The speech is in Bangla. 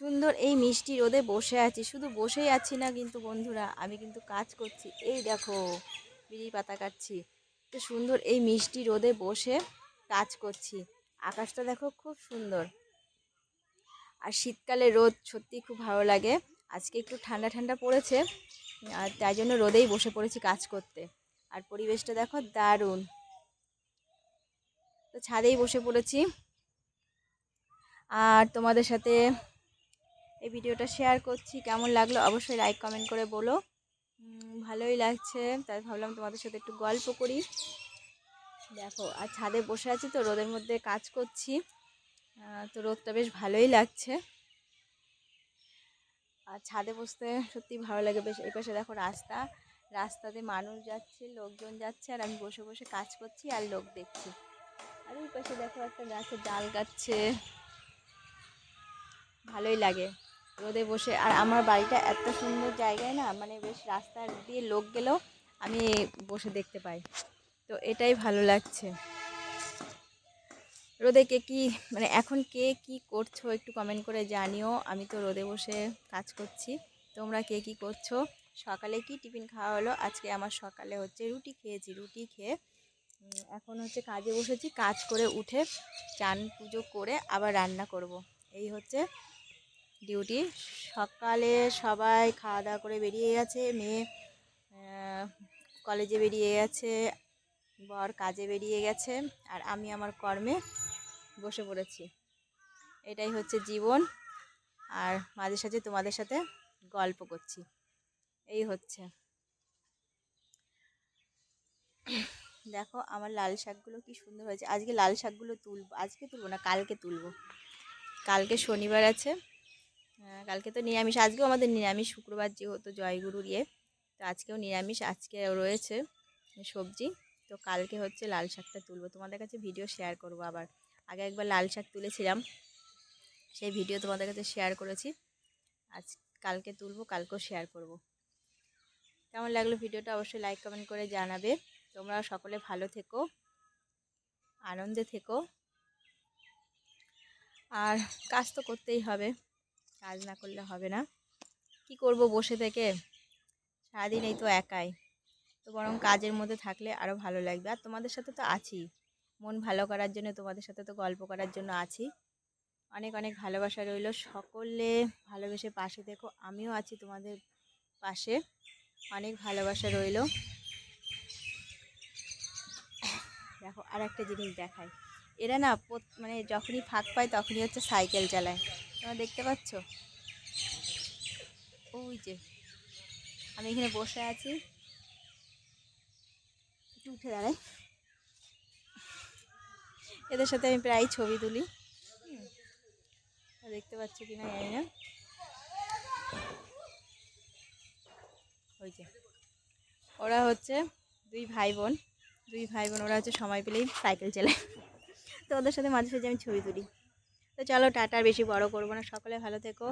সুন্দর এই মিষ্টি রোদে বসে আছি। শুধু বসেই আছি না কিন্তু বন্ধুরা, আমি কিন্তু কাজ করছি। এই দেখো, বিড়ি পাতা কাটছি। তো সুন্দর এই মিষ্টি রোদে বসে কাজ করছি। আকাশটা দেখো খুব সুন্দর। আর শীতকালে রোদ সত্যি খুব ভালো লাগে। আজকে একটু ঠান্ডা ঠান্ডা পড়েছে, আর তাই জন্য রোদেই বসে পড়েছি কাজ করতে। আর পরিবেশটা দেখো দারুণ। তো ছাদেই বসে পড়েছি। আর তোমাদের সাথে এই ভিডিওটা শেয়ার করছি। কেমন লাগল অবশ্যই লাইক কমেন্ট করে বলো। ভালোই লাগছে। তাই ভাবলাম তোমাদের সাথে একটু গল্প করি। দেখো, আর ছাদে বসে আছি তো, রোদের মধ্যে কাজ করছি। তো রোদটা বেশ ভালোই লাগছে। আর ছাদে বসতে সত্যি ভালো লাগে। বেশ এই পাশে দেখো রাস্তা। রাস্তাতে মানুষ যাচ্ছে, লোকজন যাচ্ছে, আর আমি বসে বসে কাজ করছি আর লোক দেখছি। আর ওই পাশে দেখো একটা গাছের ডাল গাচ্ছে। ভালোই লাগে। রোদে বসে। আর আমার বাড়িটা এত সুন্দর জায়গায় না মানে বেশ রাস্তা দিয়ে লোক গেলেও আমি বসে দেখতে পাই। তো এটাই ভালো লাগছে। রোদে কে কী মানে এখন কে কি করছ একটু কমেন্ট করে জানিও। আমি তো রোদে বসে কাজ করছি। তোমরা কে কি করছ? সকালে কি টিফিন খাওয়া হলো? আজকে আমার সকালে হচ্ছে রুটি খেয়েছি, রুটি খেয়ে এখন হচ্ছে কাজে বসেছি। কাজ করে উঠে চান পুজো করে আবার রান্না করব। এই হচ্ছে ডিউটি। সকালে সবাই খাওয়া দাওয়া করে বেরিয়ে গেছে। মেয়ে কলেজে বেরিয়ে গেছে, বর কাজে বেরিয়ে গেছে, আর আমি আমার কর্মে বসে পড়েছি। এটাই হচ্ছে জীবন। আর মাঝে সাঝে তোমাদের সাথে গল্প করছি। এই হচ্ছে। দেখো, আমার লাল শাকগুলো কি সুন্দর হয়েছে। আজকে লাল শাকগুলো তুলবো, আজকে তুলবো না, কালকে তুলবো। কালকে শনিবার আছে। কালকে তো নিরামিষ, আজকেও আমাদের নিরামিষ, শুক্রবার যেহেতু জয়গুরুর ইয়ে তো আজকেও নিরামিষ, আজকে রয়েছে সবজি। তো কালকে হচ্ছে লাল শাকটা তুলবো। তোমাদের কাছে ভিডিও শেয়ার করব আবার। আগে একবার লাল শাক তুলেছিলাম, সেই ভিডিও তোমাদের কাছে শেয়ার করেছি। আজ কালকে তুলবো, কালকেও শেয়ার করব। কেমন লাগল ভিডিওটা অবশ্যই লাইক কমেন্ট করে জানাবে। তোমরা সকলে ভালো থেকো, আনন্দে থেকো। আর কাজ তো করতেই হবে। কাজ না করলে হবে না। কি করব বসে থেকে? সারাদিন এই তো একাই। তো বরং কাজের মধ্যে থাকলে আরও ভালো লাগবে। আর তোমাদের সাথে তো আছি। মন ভালো করার জন্য তোমাদের সাথে তো গল্প করার জন্য আছি। অনেক অনেক ভালোবাসা রইল। সকলে ভালোবেসে পাশে দেখো আমিও আছি তোমাদের পাশে। অনেক ভালোবাসা রইল। দেখো আর একটা জিনিস দেখায় এরা না মানে যখনই ফাঁক পায় তখনই হচ্ছে সাইকেল চালায়। তোমরা দেখতে পাচ্ছ? ওই যে, আমি এখানে বসে আছি। একটু উঠে দাঁড়াই। এদের সাথে আমি প্রায় ছবি তুলি। দেখতে পাচ্ছ কি না জানি না। ওই যে, ওরা হচ্ছে দুই ভাই বোন দুই ভাই বোন ওরা হচ্ছে সময় পেলেই সাইকেল চালায়। তো ওদের সাথে মাঝে সাঝে আমি ছবি তুলি। তো চলো টাটা বেশি বড় করব না। সকলে ভালো থেকো।